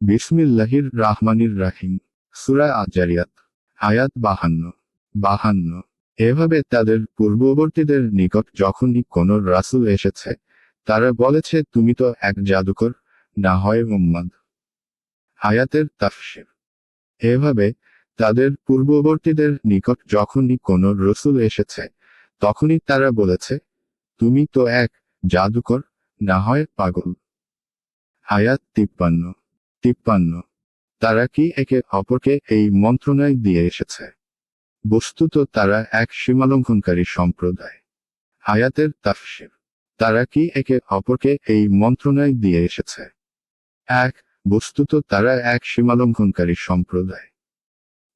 বিসমিল্লাহির রাহমানির রাহিম। সুরা আজারিয়াত আয়াত বাহান্ন। বাহান্ন। এভাবে তাদের পূর্ববর্তীদের নিকট যখনই কোন রাসূল এসেছে, তারা বলেছে, তুমি তো এক জাদুকর, না হয় উম্মাদ। আয়াতের তাফসির। এভাবে তাদের পূর্ববর্তীদের নিকট যখনই কোন রসুল এসেছে, তখনই তারা বলেছে, তুমি তো এক জাদুকর, না হয় পাগল। আয়াত তিপ্পান্ন। তিপ্পান্ন। তারা কি একে অপরকে এই মন্ত্রণায় দিয়ে এসেছে? বস্তুত তারা এক সীমালঙ্ঘনকারী সম্প্রদায়। আয়াতের তাফসির। তারা কি একে অপরকে এই মন্ত্রণায় দিয়ে এসেছে? এক, বস্তুত তারা এক সীমালঙ্ঘনকারী সম্প্রদায়।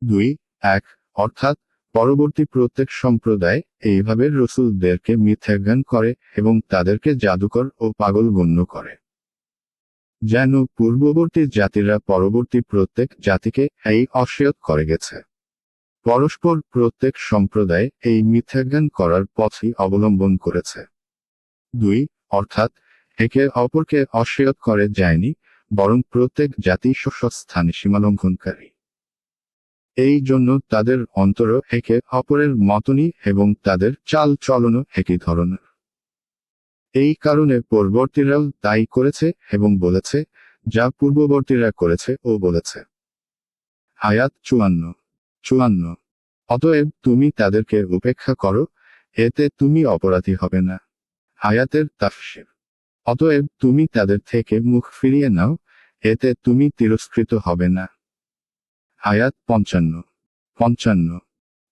দুই, এক, অর্থাৎ পরবর্তী প্রত্যেক সম্প্রদায় এইভাবে রসুলদেরকে মিথ্যাজ্ঞান করে এবং তাদেরকে জাদুকর ও পাগল গণ্য করে। যেন পূর্ববর্তী জাতিরা পরবর্তী প্রত্যেক জাতিকে এই অসিয়ত করে গেছে। পরস্পর প্রত্যেক সম্প্রদায় এই মিথ্যাজ্ঞান করার পথই অবলম্বন করেছে। দুই, অর্থাৎ একে অপরকে অসিয়ত করে যায়নি, বরং প্রত্যেক জাতি স্থানে সীমালঙ্ঘনকারী। এই জন্য তাদের অন্তর একে অপরের মতনই এবং তাদের চাল চলনও একই ধরনের। এই কারণে পূর্ববর্তীরাও তাই করেছে এবং বলেছে, যা পূর্ববর্তীরা করেছে ও বলেছে। আয়াত চুয়ান্ন। চুয়ান্ন। অতএব তুমি তাদেরকে উপেক্ষা করো, এতে তুমি অপরাধী হবে না। আয়াতের তাফসির। অতএব তুমি তাদের থেকে মুখ ফিরিয়ে নাও, এতে তুমি তিরস্কৃত হবে না। আয়াত পঞ্চান্ন। পঞ্চান্ন।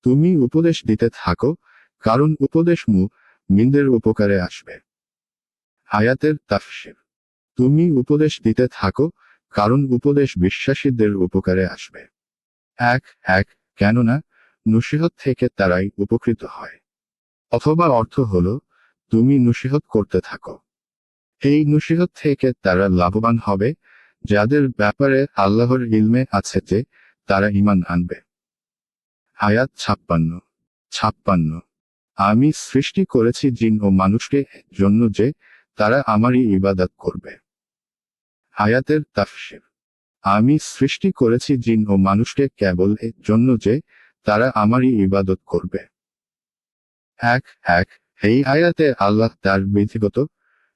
তুমি উপদেশ দিতে থাকো, কারণ উপদেশ মু মিন্দের উপকারে আসবে। আয়াতের তাফসির। তুমি উপদেশ দিতে থাকো, কারণ উপদেশ বিশ্বাসীদের উপকারে আসবে। এক এক, কেননা নসিহত থেকে তারাই উপকৃত হয়। অথবা অর্থ হলো, তুমি নসিহত করতে থাকো। এই নসিহত থেকে তারা লাভবান হবে, যাদের ব্যাপারে আল্লাহর ইলমে আছে যে তারা ইমান আনবে। আয়াত ছাপ্পান্ন ছাপ্পান্ন। আমি সৃষ্টি করেছি জিন ও মানুষকে জন্য যে তারা আমারই ইবাদত করবে। আয়াতের তাফসির। আমি সৃষ্টি করেছি জিন ও মানুষকে কেবল এর জন্য যে তারা আমারই ইবাদত করবে। এক এক, এই আয়াতে আল্লাহ তার বিধিগত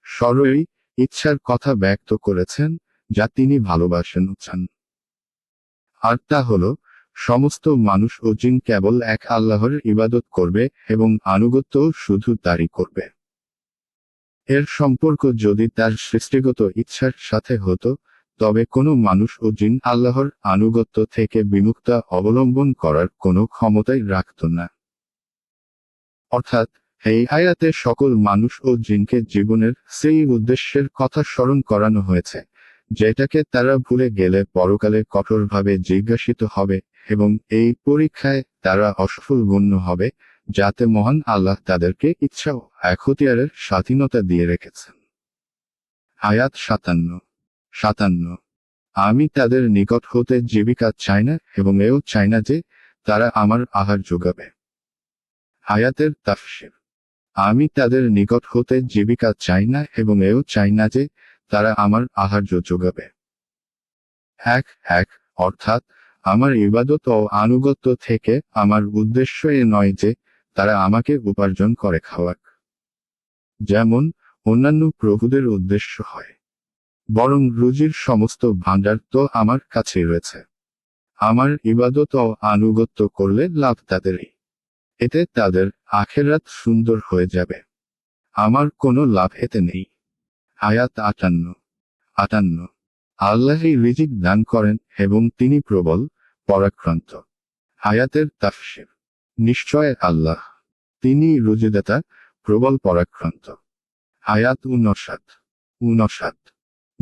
সরই ইচ্ছার কথা ব্যক্ত করেছেন, যা তিনি ভালোবাসেন চান। আর তা হল, সমস্ত মানুষ ও জিন কেবল এক আল্লাহর ইবাদত করবে এবং আনুগত্য শুধু তারই করবে। এর সম্পর্ক যদি তার সৃষ্টিগত ইচ্ছার সাথে হতো, তবে কোনো মানুষ ও জিন আল্লাহর আনুগত্য থেকে বিমুক্তা অবলম্বন করার কোনো ক্ষমতাই রাখত না। অর্থাৎ, এই আয়াতে সকল মানুষ ও জিনকে জীবনের সেই উদ্দেশ্যের কথা স্মরণ করানো হয়েছে, যেটাকে তারা ভুলে গেলে পরকালে কঠোরভাবে জিজ্ঞাসিত হবে এবং এই পরীক্ষায় তারা অসফল গণ্য হবে যাতে মহান আল্লাহ তাদেরকে ইচ্ছা ও এখতিয়ারের স্বাধীনতা দিয়ে রেখেছেন। আয়াত সাতান্ন। সাতান্ন। আমি তাদের নিকট হতে জীবিকা চাই না এবং এও চাই না যে তারা আমার আহার যোগাবে। আয়াতের তাফসির। আমি তাদের নিকট হতে জীবিকা চাই না এবং এও চাই না যে তারা আমার আহার্য যোগাবে। এক এক, অর্থাৎ আমার ইবাদত ও আনুগত্য থেকে আমার উদ্দেশ্য এ নয় যে তারা আমাকে উপার্জন করে খাওয়াক। যেমন অন্যান্য প্রভুদের উদ্দেশ্য হয়। বরং রুজির সমস্ত ভাণ্ডার তো আমার কাছেই রয়েছে। আমার ইবাদত ও আনুগত্য করলে লাভ তাদেরই। এতে তাদের আখেরাত সুন্দর হয়ে যাবে। আমার কোনো লাভ এতে নেই। আয়াত আটান্ন। আটান্ন। আল্লাহই রিজিক দান করেন এবং তিনি প্রবল, পরাক্রান্ত। আয়াতের তাফসির। নিশ্চয় আল্লাহ। তিনি রুজিদাতা, প্রবল পরাক্রান্ত। আয়াত উনষাট। উনষাট।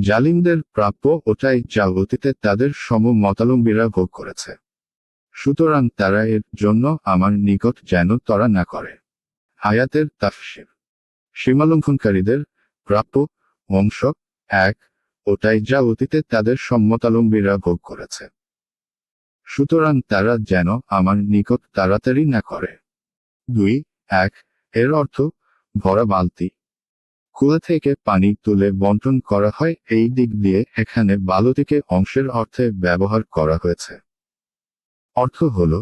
জালিমদের প্রাপ্য ওটাই যা অতীতে তাদের সম মতালম্বীরা ভোগ করেছে। সুতরাং তারা এর জন্য আমার নিকট যেন তরা না করে। আয়াতের তাফসির। সীমালঙ্ঘনকারীদের প্রাপ্য অংশ এক, ওটাই যা অতীতে তাদের সম্মতালম্বীরা ভোগ করেছে। সুতরাং তারা যেন আমার নিকট তাড়াতাড়ি না করে। দুই, এক, এর অর্থ, ভরা বালতি। কুয়া থেকে পানি তুলে বন্টন করা হয়, এই দিক দিয়ে এখানে বালতিকে অংশের অর্থে ব্যবহার করা হয়েছে। অর্থ হল,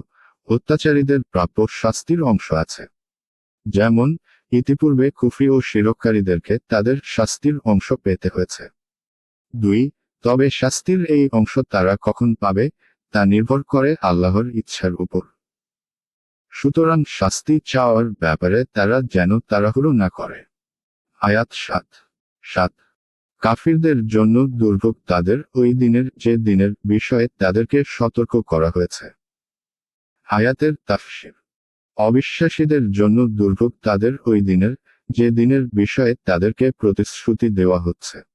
অত্যাচারীদের প্রাপ্য শাস্তির অংশ আছে। যেমন, ইতিপূর্বে কুফরি ও শিরককারীদেরকে তাদের শাস্তির অংশ পেতে হয়েছে। দুই, তবে শাস্তির এই অংশ তারা কখন পাবে তা নির্ভর করে আল্লাহর ইচ্ছার উপর। সুতরাং শাস্তি চাওয়ার ব্যাপারে তারা যেন তাড়াহুড়ো না করে। আয়াত সাত। সাত। কাফিরদের জন্য দুর্ভোগ তাদের ওই দিনের যে দিনের বিষয়ে তাদেরকে সতর্ক করা হয়েছে। আয়াতের তাফসির। অবিশ্বাসীদের জন্য দুর্ভোগ তাদের ওই দিনের যে দিনের বিষয়ে তাদেরকে প্রতিশ্রুতি দেওয়া হচ্ছে।